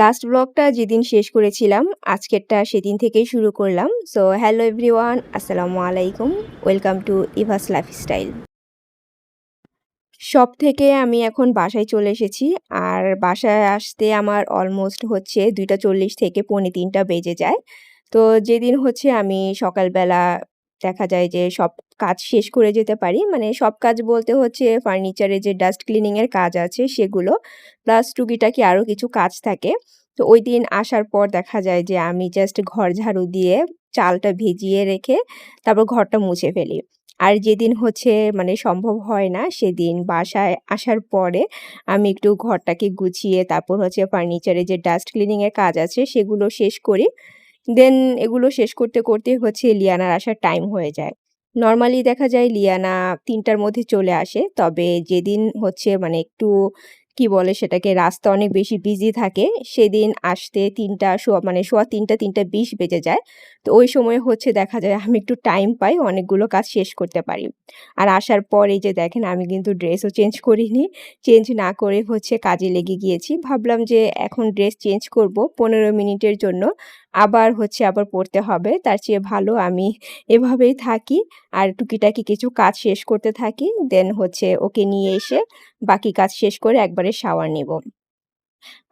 Last ব্লগটা যেদিন শেষ করেছিলাম, আজকেরটা সেদিন থেকেই শুরু করলাম। সো হ্যালো এভরিওয়ান, আসসালামু আলাইকুম। Welcome to Eva's lifestyle. সব থেকে আমি এখন বাসায় চলে এসেছি। আর বাসায় আসতে আমার অলমোস্ট হচ্ছে ২টা ৪০ থেকে পৌনে তিনটা বেজে যায়। তো যেদিন হচ্ছে আমি সকালবেলা দেখা যায় যে সব কাজ শেষ করে যেতে পারি। মানে সব কাজ বলতে হচ্ছে ফার্নিচারে যে ডাস্ট ক্লিনিং এর কাজ আছে সেগুলো। প্লাস টুকিটাকি আরও কিছু কাজ থাকে। তো ওই দিন আসার পর দেখা যায় যে আমি জাস্ট ঘর ঝাড়ু দিয়ে চালটা ভিজিয়ে রেখে তারপর ঘরটা মুছে ফেলি। আর যেদিন হচ্ছে মানে সম্ভব হয় না, সেদিন বাসায় আসার পরে আমি একটু ঘরটাকে গুছিয়ে তারপর হচ্ছে ফার্নিচারে যে ডাস্ট ক্লিনিং এর কাজ আছে সেগুলো শেষ করি। দেন এগুলো শেষ করতে, করতে হচ্ছে লিয়ানার আসার টাইম হয়ে যায়। নর্মালি দেখা যায় লিয়ানা ৩টার মধ্যে চলে আসে। তবে যেদিন হচ্ছে মানে একটু কি বলে সেটাকে রাস্তা অনেক বেশি বিজি থাকে সেদিন আসতে ৩টা শোয়া মানে শোয়া ৩টা ৩টা ২০ বেজে যায়। তো ওই সময় হচ্ছে দেখা যায় আমি একটু টাইম পাই অনেকগুলো কাজ শেষ করতে পারি। আর আসার পর এই যে দেখেন আমি কিন্তু ড্রেসও চেঞ্জ করিনি। চেঞ্জ না করে হচ্ছে কাজে লেগে গিয়েছি। ভাবলাম যে এখন ড্রেস চেঞ্জ করব ১৫ মিনিটের জন্য। আবার হচ্ছে আবার পড়তে হবে। তার চেয়ে ভালো আমি এভাবেই থাকি। আর টুকিটাকি কিছু কাজ শেষ করতে থাকি। দেন হচ্ছে ওকে নিয়ে এসে বাকি কাজ শেষ করে একবারে শাওয়ার নিব।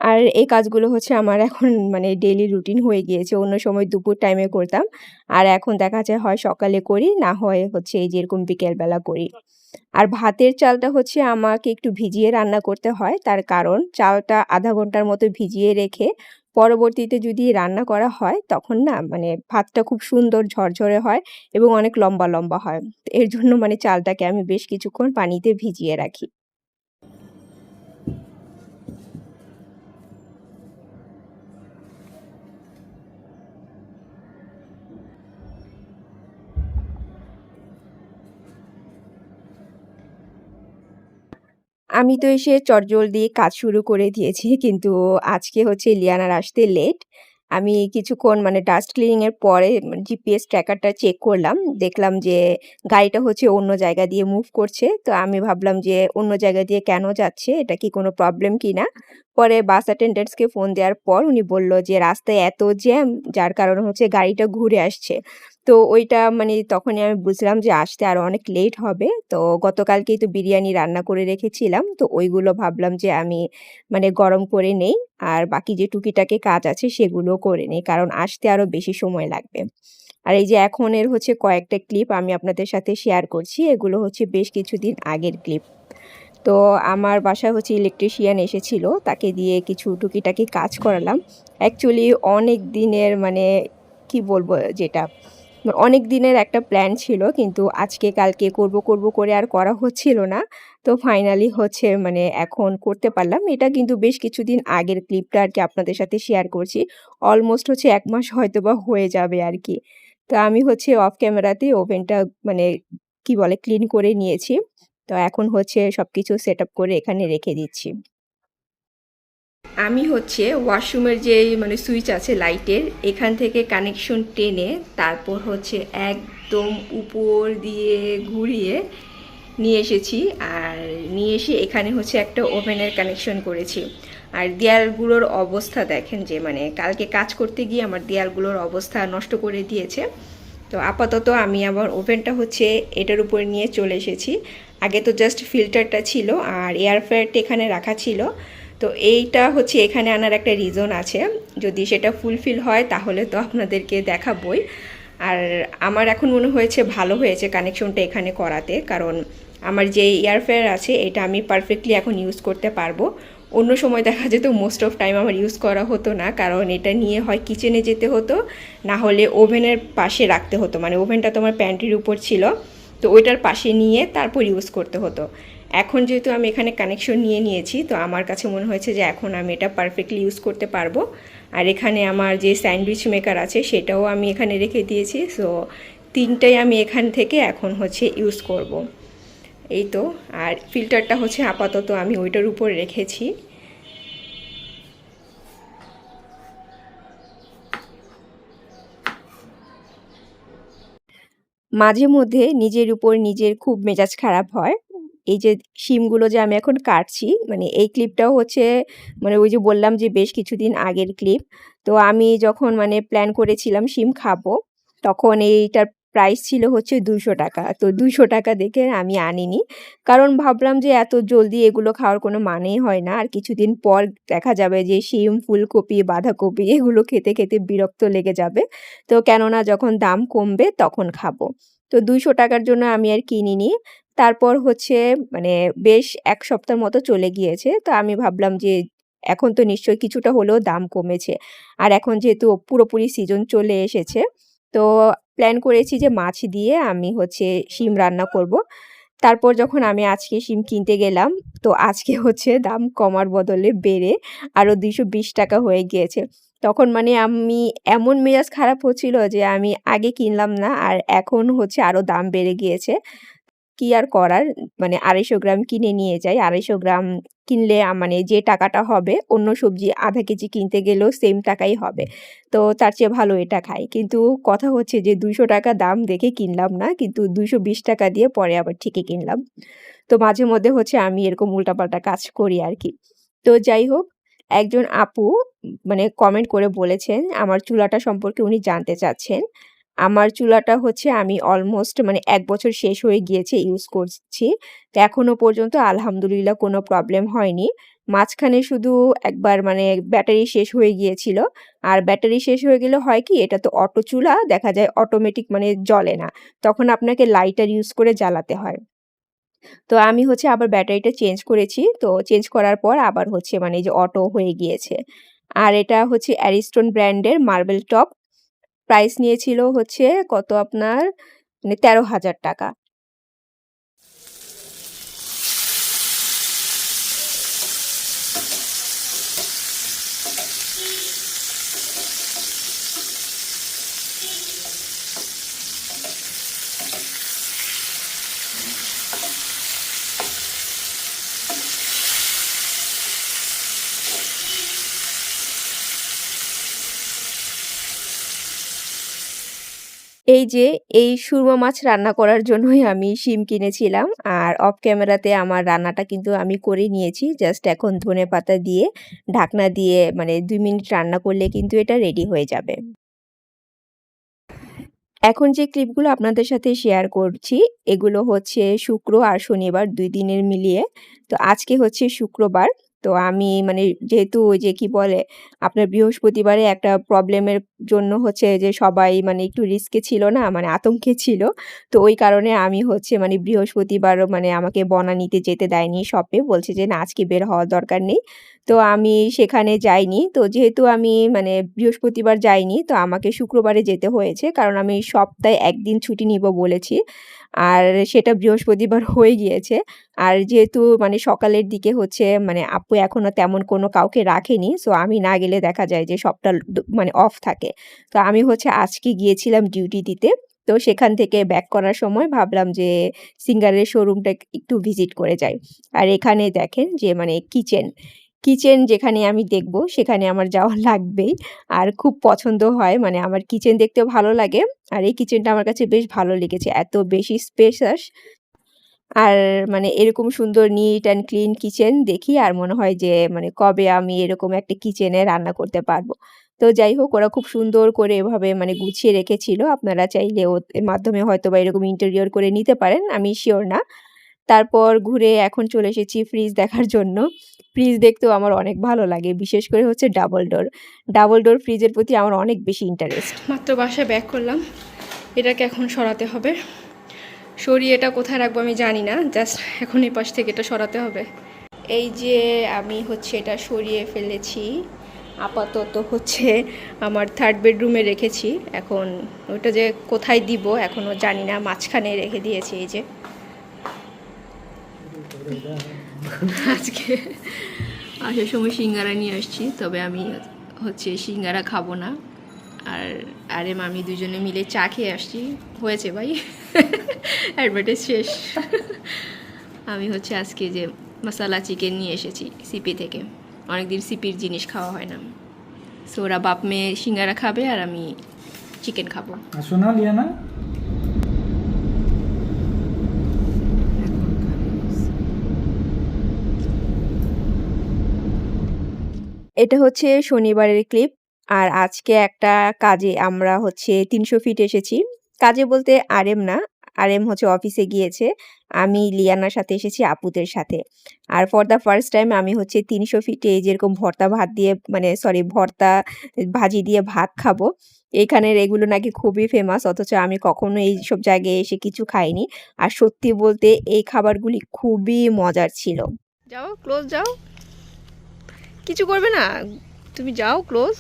আর এই কাজগুলো হচ্ছে আমার এখন মানে ডেলি রুটিন হয়ে গিয়েছে। অন্য সময় দুপুর টাইমে করতাম। আর এখন দেখা যায় হয় সকালে করি, না হয় হচ্ছে এই যেরকম বিকেলবেলা করি। আর ভাতের চালটা হচ্ছে আমাকে একটু ভিজিয়ে রান্না করতে হয়। তার কারণ চালটা আধা ঘণ্টার মতো ভিজিয়ে রেখে পরবর্তীতে যদি রান্না করা হয় তখন না মানে ভাতটা খুব সুন্দর ঝরঝরে হয় এবং অনেক লম্বা, লম্বা হয়। এর জন্য মানে চালটাকে আমি বেশ কিছুক্ষণ পানিতে ভিজিয়ে রাখি। আমি তো এসে চটজলদি কাজ শুরু করে দিয়েছি। কিন্তু আজকে হচ্ছে লিয়ানার আসতে লেট। আমি কিছুক্ষণ মানে ডাস্ট ক্লিনিং এর পরে জিপিএস ট্র্যাকারটা চেক করলাম। দেখলাম যে গাড়িটা হচ্ছে অন্য জায়গা দিয়ে মুভ করছে। তো আমি ভাবলাম যে অন্য জায়গা দিয়ে কেন যাচ্ছে? এটা কি কোনো প্রবলেম কিনা? পরে বাস অ্যাটেন্ডেন্টসকে ফোন দেওয়ার পর উনি বলল যে রাস্তায় এত জ্যাম যার কারণে হচ্ছে গাড়িটা ঘুরে আসছে। তো ওইটা মানে তখনই আমি বুঝলাম যে আসতে আরও অনেক লেট হবে। তো গতকালকেই তো বিরিয়ানি রান্না করে রেখেছিলাম। তো ওইগুলো ভাবলাম যে আমি মানে গরম করে নেই। আর বাকি যে টুকিটাকে কাজ আছে সেগুলো করে নেই। কারণ আসতে আরও বেশি সময় লাগবে। আর এই যে এখন এর হচ্ছে কয়েকটা ক্লিপ আমি আপনাদের সাথে শেয়ার করছি। এগুলো হচ্ছে বেশ কিছুদিন আগের ক্লিপ। তো আমার বাসায় হচ্ছে ইলেকট্রিশিয়ান এসেছিল। তাকে দিয়ে কিছু টুকিটাকি কাজ করালাম। অ্যাকচুয়ালি অনেক দিনের মানে কি বলব যেটা অনেক দিনের একটা প্ল্যান ছিল কিন্তু আজকে কালকে করব, করব করে আর করা হচ্ছিল না। তো ফাইনালি হচ্ছে মানে এখন করতে পারলাম। এটা কিন্তু বেশ কিছুদিন আগের ক্লিপটা আর কি আপনাদের সাথে শেয়ার করছি। অলমোস্ট হচ্ছে এক মাস হয়তো বা হয়ে যাবে আর কি তো আমি হচ্ছে অফ ক্যামেরাতেই ওভেনটা মানে কি বলে ক্লিন করে নিয়েছি। তো এখন হচ্ছে সবকিছু সেটআপ করে এখানে রেখে দিচ্ছি। আমি হচ্ছে ওয়াশরুমের যে মানে সুইচ আছে লাইটের, এখান থেকে কানেকশন টেনে তারপর হচ্ছে একদম উপর দিয়ে ঘুরিয়ে নিয়ে এসেছি। আর নিয়ে এসে এখানে হচ্ছে একটা ওভেনের কানেকশন করেছি। আর দেয়ালগুলোর অবস্থা দেখেন যে মানে কালকে কাজ করতে গিয়ে আমার দেয়ালগুলোর অবস্থা নষ্ট করে দিয়েছে। তো আপাতত আমি আমার ওভেনটা হচ্ছে এটার উপর নিয়ে চলে এসেছি। আগে তো জাস্ট ফিল্টারটা ছিল আর এয়ার ফ্রায়ারটা এখানে রাখা ছিল। তো এইটা হচ্ছে এখানে আনার একটা রিজন আছে। যদি সেটা ফুলফিল হয়, তাহলে তো আপনাদেরকে দেখাবই। আর আমার এখন মনে হয়েছে ভালো হয়েছে কানেকশনটা এখানে করাতে, কারণ আমার যে এয়ারফেয়ার আছে, এটা আমি পারফেক্টলি এখন ইউজ করতে পারব। অন্য সময় দেখা যেত মোস্ট অফ টাইম আমার ইউজ করা হতো না, কারণ এটা নিয়ে হয় কিচেনে যেতে হতো, না হলে ওভেনের পাশে রাখতে হতো। মানে ওভেনটা তো আমার প্যান্ট্রির উপর ছিল, তো ওইটার পাশে নিয়ে তারপর ইউজ করতে হতো। এখন যেহেতু আমি এখানে কানেকশন নিয়ে নিয়েছি, তো আমার কাছে মনে হয়েছে যে এখন আমি এটা পারফেক্টলি ইউজ করতে পারব। আর এখানে আমার যে স্যান্ডউইচ মেকার আছে, সেটাও আমি এখানে রেখে দিয়েছি। সো তিনটাই আমি এখান থেকে এখন হচ্ছে ইউজ করব। এই তো, আর ফিল্টারটা হচ্ছে আপাতত আমি ওইটার উপর রেখেছি। মাঝে মধ্যে নিজের উপর নিজের খুব মেজাজ খারাপ হয়। এই যে শিমগুলো যে আমি এখন কাটছি মানে এই ক্লিপটাও হচ্ছে মানে ওই যে বললাম যে বেশ কিছুদিন আগের ক্লিপ। তো আমি যখন মানে প্ল্যান করেছিলাম শিম খাব, তখন এইটার প্রাইস ছিল হচ্ছে ৳২০০ তো ৳২০০ দেখে আমি আনিনি। কারণ ভাবলাম যে এত জলদি এগুলো খাওয়ার কোনো মানেই হয় না। আর কিছুদিন পর দেখা যাবে যে শিম, ফুলকপি, বাঁধাকপি এগুলো খেতে, খেতে বিরক্ত লেগে যাবে। তো কেননা যখন দাম কমবে তখন খাব। তো ৳২০০ টাকার জন্য আমি আর কিনিনি। তারপর হচ্ছে মানে বেশ এক সপ্তাহের মতো চলে গিয়েছে। তো আমি ভাবলাম যে এখন তো নিশ্চয়ই কিছুটা হলেও দাম কমেছে। আর এখন যেহেতু পুরোপুরি সিজন চলে এসেছে, তো প্ল্যান করেছি যে মাছ দিয়ে আমি হচ্ছে শিম রান্না করব। তারপর যখন আমি আজকে শিম কিনতে গেলাম, তো আজকে হচ্ছে দাম কমার বদলে বেড়ে আরও ৳২২০ হয়ে গিয়েছে। তখন মানে আমি এমন মেজাজ খারাপ হচ্ছিল যে আমি আগে কিনলাম না আর এখন হচ্ছে আরও দাম বেড়ে গিয়েছে। কি আর করার মানে ২৫০ গ্রাম কিনে নিয়ে যাই। ২৫০ গ্রাম কিনলে মানে যে টাকাটা হবে অন্য সবজি আধা কেজি কিনতে গেলেও সেম টাকাই হবে। তো তার চেয়ে ভালো এটা খাই। কিন্তু কথা হচ্ছে যে ৳২০০ দাম দেখে কিনলাম না। কিন্তু ৳২২০ দিয়ে পরে আবার ঠিকই কিনলাম। তো মাঝে মধ্যে হচ্ছে আমি এরকম উল্টাপাল্টা কাজ করি আর কি তো যাই হোক, একজন আপু মানে কমেন্ট করে বলেছেন আমার চুলাটা সম্পর্কে উনি জানতে চাচ্ছেন। আমার চুলাটা হচ্ছে আমি অলমোস্ট মানে এক বছর শেষ হয়ে গিয়েছে ইউজ করছি। তো এখনও পর্যন্ত আলহামদুলিল্লাহ কোনো প্রবলেম হয়নি। মাঝখানে শুধু একবার মানে ব্যাটারি শেষ হয়ে গিয়েছিল। আর ব্যাটারি শেষ হয়ে গেলে হয় কি, এটা তো অটো চুলা, দেখা যায় অটোমেটিক মানে জ্বলে না। তখন আপনাকে লাইটার ইউজ করে জ্বালাতে হয়। তো আমি হচ্ছে আবার ব্যাটারিটা চেঞ্জ করেছি। তো চেঞ্জ করার পর আবার হচ্ছে মানে যে অটো হয়ে গিয়েছে। আর এটা হচ্ছে অ্যারিস্টন ব্র্যান্ডের মার্বেল টপ। প্রাইস নিয়েছিল হচ্ছে কত আপনার? মানে ৳১৩,০০০ এই যে এই সুরমা মাছ রান্না করার জন্যই আমি শিম কিনেছিলাম। আর অফ ক্যামেরাতে আমার রান্নাটা কিন্তু আমি করে নিয়েছি। জাস্ট এখন ধনেপাতা দিয়ে ঢাকনা দিয়ে মানে দুই মিনিট রান্না করলে কিন্তু এটা রেডি হয়ে যাবে। এখন যে ক্লিপগুলো আপনাদের সাথে শেয়ার করছি, এগুলো হচ্ছে শুক্র আর শনিবার দুই দিনের মিলিয়ে। তো আজকে হচ্ছে শুক্রবার। তো আমি মানে যেহেতু ওই যে কি বলে আপনার বৃহস্পতিবারে একটা প্রবলেমের জন্য হচ্ছে যে সবাই মানে একটু রিস্কে ছিল না? মানে আতঙ্কে ছিল। তো ওই কারণে আমি হচ্ছে মানে বৃহস্পতিবারও মানে আমাকে বনানীতে যেতে দেয়নি শপে। বলছে যে, "না আজকে বের হওয়ার দরকার নেই।" তো আমি সেখানে যাইনি। তো যেহেতু আমি মানে বৃহস্পতিবার যাইনি, তো আমাকে শুক্রবারে যেতে হয়েছে। কারণ আমি সপ্তাহে একদিন ছুটি নিব বলেছি। আর সেটা বৃহস্পতিবার হয়ে গিয়েছে। আর যেহেতু মানে সকালের দিকে হচ্ছে মানে আপু এখনও তেমন কোনো কাউকে রাখেনি। সো আমি না গেলে দেখা যায় যে দ মানে অফ থাকে। তো আমি হচ্ছে আজকে গিয়েছিলাম ডিউটি দিতে। তো সেখান থেকে ব্যাক করার সময় ভাবলাম যে সিঙ্গারের শোরুমটা একটু ভিজিট করে যাই। আর এখানে দেখেন যে মানে কিচেন। কিচেন যেখানে আমি দেখব, সেখানে আমার যাওয়া লাগবেই। আর খুব পছন্দ হয় মানে আমার কিচেন দেখতেও ভালো লাগে। আর এই কিচেনটা আমার কাছে বেশ ভালো লেগেছে। এত বেশি স্পেশাস আর মানে এরকম সুন্দর নিট অ্যান্ড ক্লিন কিচেন দেখি, আর মনে হয় যে মানে কবে আমি এরকম একটা কিচেনে রান্না করতে পারব। তো যাই হোক, ওরা খুব সুন্দর করে এভাবে মানে গুছিয়ে রেখেছিল। আপনারা চাইলে ওদের মাধ্যমে হয়তো বা এরকম ইন্টেরিয়র করে নিতে পারেন। আমি শিওর না। তারপর ঘুরে এখন চলে এসেছি ফ্রিজ দেখার জন্য। ফ্রিজ দেখতেও আমার অনেক ভালো লাগে। বিশেষ করে হচ্ছে ডাবল ডোর। ডাবল ডোর ফ্রিজের প্রতি আমার অনেক বেশি ইন্টারেস্ট। মাত্র বাসায় ব্যাক করলাম, এটাকে এখন সরাতে হবে সরিয়ে এটা কোথায় রাখব আমি জানি না জাস্ট এখন এই পাশ থেকে এটা সরাতে হবে এই যে আমি হচ্ছে এটা সরিয়ে ফেলেছি, আপাতত হচ্ছে আমার থার্ড বেডরুমে রেখেছি এখন ওটা যে কোথায় দিব এখনও জানি না মাঝখানে রেখে দিয়েছি এই যে আজকে আসার সময় সিঙ্গারা নিয়ে আসছি, তবে আমি হচ্ছে সিঙ্গারা খাব না। আর, আরে মামি দুজনে মিলে চা খেয়ে আসছি। হয়েছে ভাই। অ্যাডভার্টাইজ শেষ। আমি হচ্ছে আজকে যে মশালা চিকেন নিয়ে এসেছি সিপি থেকে। অনেকদিন সিপির জিনিস খাওয়া হয় না। সো ওরা বাপ মেয়ে সিঙ্গারা খাবে আর আমি চিকেন খাব। আসো না এটা হচ্ছে শনিবারের ক্লিপ। আর আজকে একটা কাজে আমরা হচ্ছে ৩০০ ফিট এসেছি। কাজে বলতে আরএম না। আরএম হচ্ছে অফিসে গিয়েছে। আমি লিয়ানার সাথে এসেছি, আপুদের সাথে। আর ফর দ্য ফার্স্ট টাইম আমি হচ্ছে ৩০০ ফিটে যেরকম ভর্তা ভাত দিয়ে মানে সরি ভর্তা ভাজি দিয়ে ভাত খাব। এখানের এগুলো নাকি খুবই ফেমাস অথচ আমি কখনো এইসব জায়গায় এসে কিছু খাইনি। আর সত্যি বলতে এই খাবারগুলি খুবই মজার ছিল। যাও ক্লোজ যাও কিছু করবে না? তুমি যাও ক্লোজ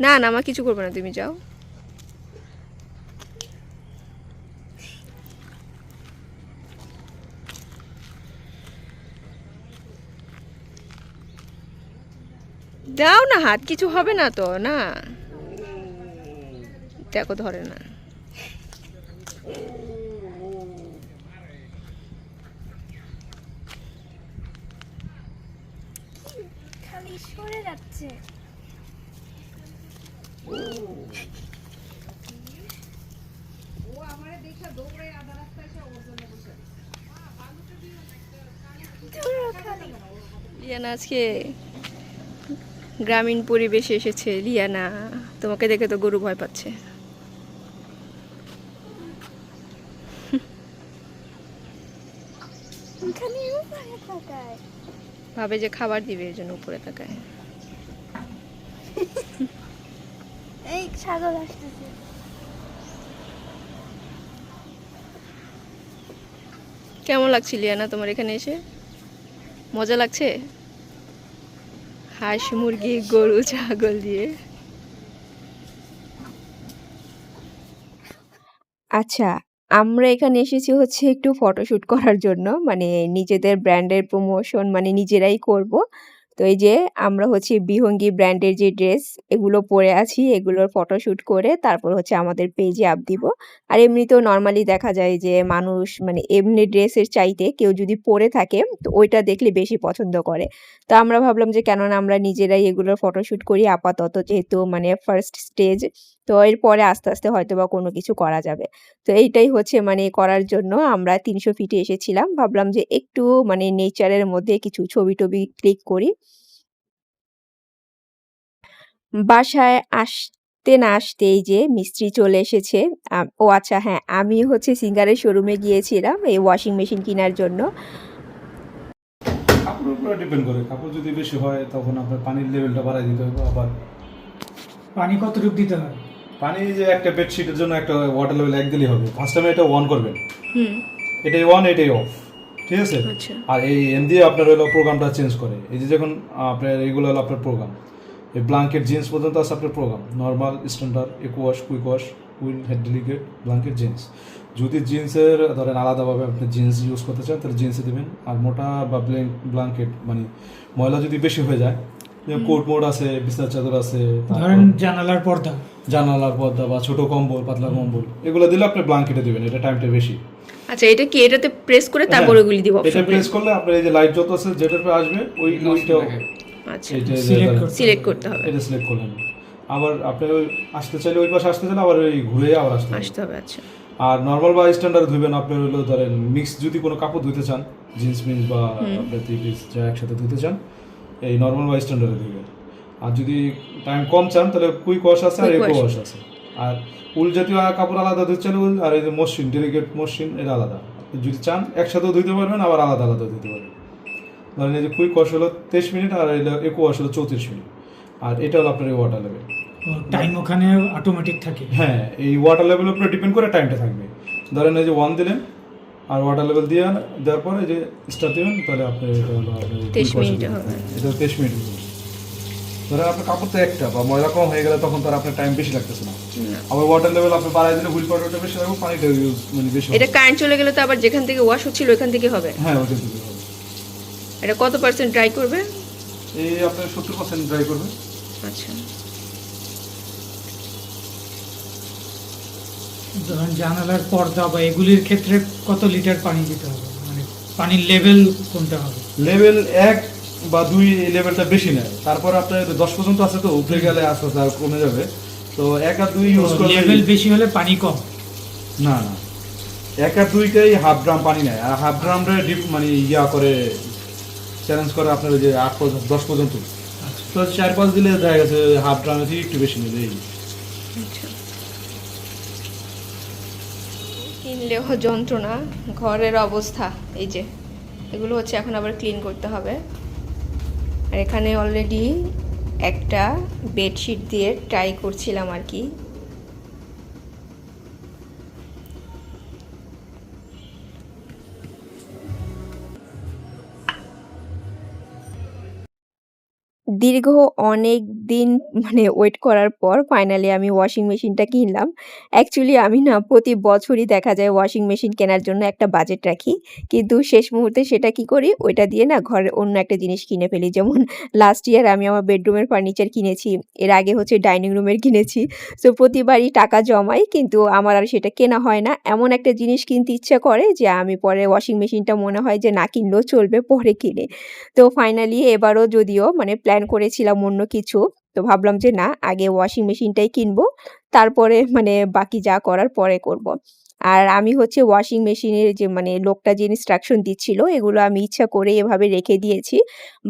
না না আমার কিছু করবে না, তুমি যাও। দাও না হাত, কিছু হবে না তো, না। দেখো, ধরে না। লিয়ানা আজকে গ্রামীণ পরিবেশে এসেছে। লিয়ানা তোমাকে দেখে তো গরু ভয় পাচ্ছে। ভাবে যে খাবার দিবে এর জন্য উপরে তাকায় এই ছাগল আসতেছে কেমন লাগছে লিয়ানা তোমার এখানে এসে মজা লাগছে হাঁস মুরগি গরু ছাগল দিয়ে আচ্ছা, আমরা এখানে এসেছি হচ্ছে একটু ফটোশুট করার জন্য। মানে নিজেদের ব্র্যান্ডের প্রমোশন মানে নিজেরাই করব। তো এই যে আমরা হচ্ছে বিহঙ্গি ব্র্যান্ডের যে ড্রেস এগুলো পরে আছি, এগুলোর ফটোশ্যুট করে তারপর হচ্ছে আমাদের পেজে আপ দিব। আর এমনিতেও নর্মালি দেখা যায় যে মানুষ মানে এমনি ড্রেসের চাইতে কেউ যদি পরে থাকে তো ওইটা দেখলে বেশি পছন্দ করে। তো আমরা ভাবলাম যে কেননা আমরা নিজেরাই এগুলোর ফটোশ্যুট করি আপাতত যেহেতু মানে ফার্স্ট স্টেজ। তো এরপরে আস্তে, আস্তে হয়তো বা কোনো কিছু করা যাবে। তো এইটাই হচ্ছে মানে করার জন্য আমরা ৩০০ ফিটে এসেছিলাম। ভাবলাম যে একটু মানে নেচারের মধ্যে কিছু ছবি-টবি ক্লিক করি। বাসায় আসতে না আসতেই যে মিস্ত্রি চলে এসেছে। ও আচ্ছা হ্যাঁ, আমি হচ্ছে সিঙ্গারের শোরুমে গিয়েছিলাম এই ওয়াশিং মেশিন কেনার জন্য। কাপড়ের উপরে ডিপেন্ড করে কাপড় যদি বেশি হয় তখন আপনার পানির লেভেলটা বাড়াই দিতে হবে আবার পানি কতটুকু দিতে হয় পানি যে একটা বেডশিটের জন্য একটা ওয়াটার লেভেল এক দিলেই হবে। ফার্স্ট টাইমে এটা অন করবেন। হুম। এটাই অন এটাই অফ ঠিক আছে? আচ্ছা। আর এই এম দিয়ে আপনার হলো প্রোগ্রামটা চেঞ্জ করে। এই যে যখন আপনার এইগুলো হলো আপনার প্রোগ্রাম এই ব্লাঙ্কেট জিন্স পর্যন্ত আছে আপনার program normal standard eco wash quick wash wool head delicate blanket jeans যদি জিন্সের ধরেন আলাদাভাবে আপনি জিন্স ইউজ করতে চান তাহলে জিন্সে দেবেন। আর মোটা বা ব্লাঙ্কেট মানে ময়লা যদি বেশি হয়ে যায় কোট মোড আছে বিছানার চাদর আছে ধরেন জানালার পর্দা। জানালার পর্দা বা ছোট কম্বল পাতলা কম্বল এগুলো দিলে আপনি ব্লাঙ্কেটে দিবেন এটা টাইমটা বেশি। আচ্ছা এটা কি এটাতে প্রেস করে তারপর হ্যাঁ, ওগুলি দিব এটা প্রেস করলে আপনার এই যে লাইট যত আছে যেটার আসবে ওই ওইটা আচ্ছা সিলেক্ট করতে হবে। এটা সিলেক্ট করলেন। আবার আপনি ওই আসতে চাইলে ওই পাশে আসতে চাইলে আবার ওই ঘুরে আবার আসতে হবে। আসতে হবে আচ্ছা। আর নর্মাল বা স্ট্যান্ডার্ড ধুবেন আপনার হলো ধরেন মিক্স যদি কোনো কাপড় ধুতে চান জিন্স মিন্স বা আপনার থ্রি পিস যা একসাথে ধুতে চান এই নর্মাল বা স্ট্যান্ডার্ডে ধুবেন আর যদি টাইম কম চান তাহলে কুইক ওয়াশ আছে আর ইকো ওয়াশ আছে। আর উল জাতীয় কাপড় আলাদা ধুতে চান উল আর এই যে মসৃণ ডেলিকেট মসৃণ এটা আলাদা। যদি চান একসাথেও ধুইতে পারবেন আবার আলাদা আলাদা ধুতে পারবেন। ধরেন এই যে কুইক ওয়াশ হলো তেইশ মিনিট আর এটা ইকো ওয়াশ হলো চৌত্রিশ মিনিট। আর এটা হলো আপনার এই ওয়াটার লেভেল টাইম ওখানে অটোমেটিক থাকে। হ্যাঁ এই ওয়াটার লেভেলের উপরে ডিপেন্ড করে টাইমটা থাকবে। ধরেন এই যে ওয়ান দিলেন আর ওয়াটার লেভেল দিয়ে দেওয়ার পরে যে স্টার্ট দেবেন তাহলে আপনার এটা হলো আপনার 23 quick wash মিনিটে হবে। হবে। এটা তেইশ মিনিট ধরেন আপনার কাপড় তো একটা বা ময়লা কম হয়ে গেলে তখন তার আপনার টাইম বেশি লাগতেছে না। আবার ওয়াটার লেভেল আপনি বাড়াই দিলে হুইল পাউডারটা বেশি লাগবে পানিটা ইউজ মানে বেশি এটা কারেন্ট চলে গেলে তো আবার যেখান থেকে ওয়াশ হচ্ছিল ওখান থেকে হবে। হ্যাঁ ওটা দিতে হবে। এটা কত পার্সেন্ট ড্রাই করবে? এই আপনার সত্তর পার্সেন্ট ড্রাই করবে। আচ্ছা। ধরেন জানালার পর্দা বা এগুলির ক্ষেত্রে কত লিটার পানি দিতে হবে? মানে পানির লেভেল কোনটা হবে? লেভেল এক বা দুই লেভেলটা বেশি নেয়। তারপর আপনার দশ পর্যন্ত আছে তো উপরে গেলে আস্তে আস্তে আর কমে যাবে। তো এক আর দুই ইউজ করলে লেভেল বেশি হলে পানি কম। না না। এক আর দুইটাই হাফ ড্রাম পানি নেয়। আর হাফ ড্রামটা ডিপ মানে ইয়া করে চ্যালেঞ্জ করে আপনার ওই যে আট পর্যন্ত দশ পর্যন্ত। আচ্ছা। তো চার পাঁচ দিলে দেখা গেছে হাফ ড্রামে থেকে একটু বেশি নেবে এই। আচ্ছা। কিনলেও যন্ত্রণা ঘরের অবস্থা এই যে এগুলো হচ্ছে এখন আবার ক্লিন করতে হবে। আর এখানে অলরেডি একটা বেডশিট দিয়ে ট্রাই করছিলাম আর কি। দীর্ঘ অনেক দিন মানে ওয়েট করার পর ফাইনালি আমি ওয়াশিং মেশিনটা কিনলাম। অ্যাকচুয়ালি আমি না প্রতি বছরই দেখা যায় ওয়াশিং মেশিন কেনার জন্য একটা বাজেট রাখি। কিন্তু শেষ মুহূর্তে সেটা কি করি? ওইটা দিয়ে না ঘরের অন্য একটা জিনিস কিনে ফেলি। যেমন লাস্ট ইয়ার আমি আমার বেডরুমের ফার্নিচার কিনেছি। এর আগে হচ্ছে ডাইনিং রুমের কিনেছি। সো প্রতিবারই টাকা জমাই, কিন্তু আমার আর সেটা কেনা হয় না। এমন একটা জিনিস কিনতে ইচ্ছা করে যে আমি পরে ওয়াশিং মেশিনটা মনে হয় যে না কিনলেও চলবে, পরে কিনে তো ফাইনালি এবারও যদিও মানে প্ল্যান করেছিলাম অন্য কিছু। তো ভাবলাম যে না, আগে ওয়াশিং মেশিনটাই কিনবো। তারপরে মানে বাকি যা করার পরে করব। আর আমি হচ্ছে ওয়াশিং মেশিনের যে মানে লোকটা যে ইনস্ট্রাকশন দিচ্ছিল, এগুলো আমি ইচ্ছা করে এভাবে রেখে দিয়েছি।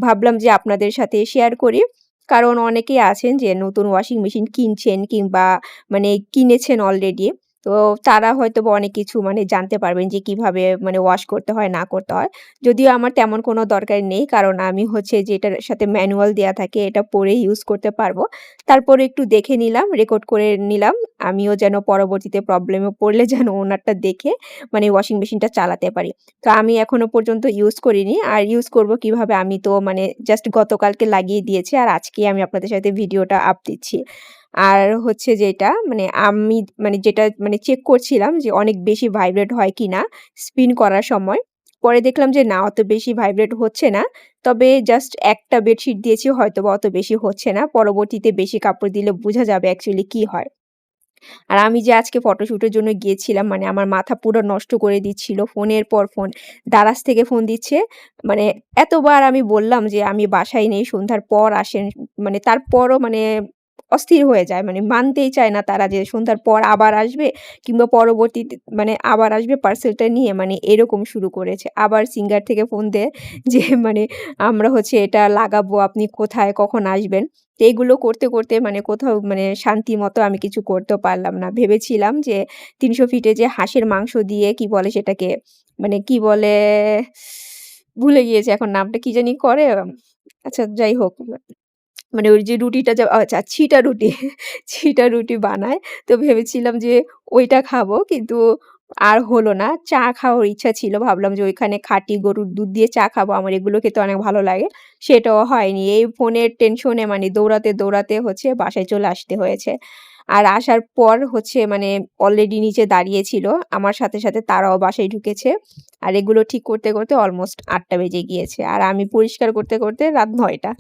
ভাবলাম যে আপনাদের সাথে শেয়ার করি। কারণ অনেকেই আছেন যে নতুন ওয়াশিং মেশিন কিনছেন কিংবা মানে কিনেছেন অলরেডি। তো তারা হয়তোবা অনেক কিছু মানে জানতে পারবেন যে কীভাবে মানে ওয়াশ করতে হয় না করতে হয়। যদিও আমার তেমন কোনো দরকার নেই। কারণ আমি হচ্ছে যেটার সাথে ম্যানুয়াল দেয়া থাকে এটা পরে ইউজ করতে পারব। তারপরে একটু দেখে নিলাম, রেকর্ড করে নিলাম। আমিও যেন পরবর্তীতে প্রবলেমে পড়লে যেন ওনারটা দেখে মানে ওয়াশিং মেশিনটা চালাতে পারি। তো আমি এখনও পর্যন্ত ইউজ করিনি। আর ইউজ করব কীভাবে আমি তো মানে জাস্ট গতকালকে লাগিয়ে দিয়েছি। আর আজকেই আমি আপনাদের সাথে ভিডিওটা আপ দিচ্ছি। আর হচ্ছে যেটা মানে আমি মানে যেটা মানে চেক করছিলাম যে অনেক বেশি ভাইব্রেট হয় কিনা স্পিন করার সময়। পরে দেখলাম যে না, অত বেশি ভাইব্রেট হচ্ছে না। তবে জাস্ট একটা বেডশিট দিয়েছি হয়তো বা অত বেশি হচ্ছে না। পরবর্তীতে বেশি কাপড় দিলে বোঝা যাবে অ্যাকচুয়ালি কি হয়। আর আমি যে আজকে ফটোশ্যুটের জন্য গিয়েছিলাম মানে আমার মাথা পুরো নষ্ট করে দিচ্ছিল। ফোনের পর ফোন। দারাজ থেকে ফোন দিচ্ছে। মানে এতবার আমি বললাম যে আমি বাসায় নেই, সন্ধ্যার পর আসেন। মানে তারপরও মানে অস্থির হয়ে যায়। মানে মানতেই চায় না তারা যে সন্ধ্যার পর আবার আসবে কিংবা পরবর্তীতে মানে আবার আসবে পার্সেলটা নিয়ে মানে এরকম শুরু করেছে। আবার সিঙ্গার থেকে ফোন দেয় যে মানে আমরা হচ্ছে এটা লাগাবো, আপনি কোথায় কখন আসবেন? তো এগুলো করতে, করতে মানে কোথাও মানে শান্তি মতো আমি কিছু করতেও পারলাম না। ভেবেছিলাম যে ৩০০ ফিটে যে হাঁসের মাংস দিয়ে কি বলে সেটাকে মানে কি বলে? ভুলে গিয়েছে এখন নামটা কি জানি করে? আচ্ছা যাই হোক। মানে ওই যে রুটিটা যা আচ্ছা ছিটা রুটি, ছিটা রুটি বানায়। তো ভেবেছিলাম যে ওইটা খাব কিন্তু আর হলো না। চা খাওয়ার ইচ্ছা ছিল। ভাবলাম যে ওইখানে খাঁটি গরুর দুধ দিয়ে চা খাব। আমার এগুলো খেতে অনেক ভালো লাগে। সেটাও হয়নি। এই ফোনের টেনশনে মানে দৌড়াতে, দৌড়াতে হচ্ছে বাসায় চলে আসতে হয়েছে। আর আসার পর হচ্ছে মানে অলরেডি নিচে দাঁড়িয়েছিল আমার সাথে, সাথে তারাও বাসায় ঢুকেছে। আর এগুলো ঠিক করতে, করতে অলমোস্ট আটটা বেজে গিয়েছে। আর আমি পরিষ্কার করতে, করতে রাত নয়টা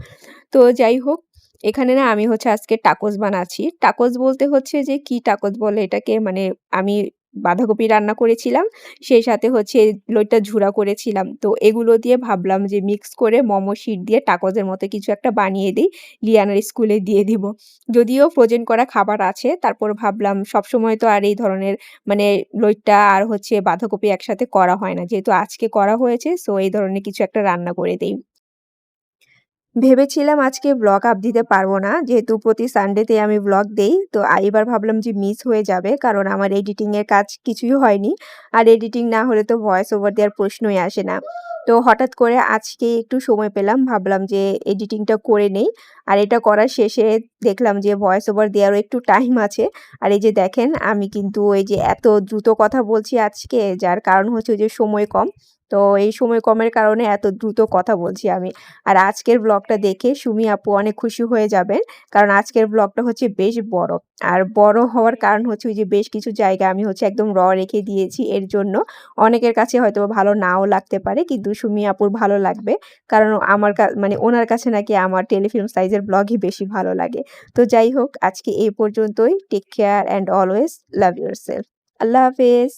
তো যাই হোক এখানে না আমি হচ্ছে আজকে টাকোস বানাচ্ছি। টাকোস বলতে হচ্ছে যে কি টাকোস বলে এটাকে মানে আমি বাঁধাকপি রান্না করেছিলাম। সেই সাথে হচ্ছে লইট্টা ঝুরা করেছিলাম। তো এগুলো দিয়ে ভাবলাম যে মিক্স করে মোমো শিট দিয়ে টাকোসের মতো কিছু একটা বানিয়ে দিই, লিয়ানার স্কুলে দিয়ে দিব। যদিও ফ্রোজেন করা খাবার আছে। তারপর ভাবলাম সবসময় তো আর এই ধরনের মানে লইট্টা আর হচ্ছে বাঁধাকপি একসাথে করা হয় না। যেহেতু আজকে করা হয়েছে সো এই ধরনের কিছু একটা রান্না করে দেই। ভেবেছিলাম আজকে ব্লগ আপ দিতে পারব না। যেহেতু প্রতি সানডেতে আমি ব্লগ দেই। তো এবার ভাবলাম যে মিস হয়ে যাবে। কারণ আমার এডিটিংয়ের কাজ কিছুই হয়নি। আর এডিটিং না হলে তো ভয়েস ওভার দেওয়ার প্রশ্নই আসে না। তো হঠাৎ করে আজকে একটু সময় পেলাম। ভাবলাম যে এডিটিংটা করে নেই। আর এটা করার শেষে দেখলাম যে ভয়েস ওভার দেওয়ারও একটু টাইম আছে। আর এই যে দেখেন, আমি কিন্তু ওই যে এত দ্রুত কথা বলছি আজকে, যার কারণ হচ্ছে যে সময় কম। তো এই সময় কমের কারণে এত দ্রুত কথা বলছি আমি। আর আজকের ব্লগটা দেখে সুমি আপু অনেক খুশি হয়ে যাবেন। কারণ আজকের ব্লগটা হচ্ছে বেশ বড়। আর বড় হওয়ার কারণ হচ্ছে ওই যে বেশ কিছু জায়গা আমি হচ্ছে একদম র রেখে দিয়েছি, এর জন্য। অনেকের কাছে হয়তো ভালো নাও লাগতে পারে, কিন্তু সুমি আপুর ভালো লাগবে। কারণ আমার মানে ওনার কাছে নাকি আমার টেলিফিল্ম সাইজের ব্লগই বেশি ভালো লাগে। তো যাই হোক, আজকে এই পর্যন্তই। Take care and always love yourself. আল্লাহ হাফেজ।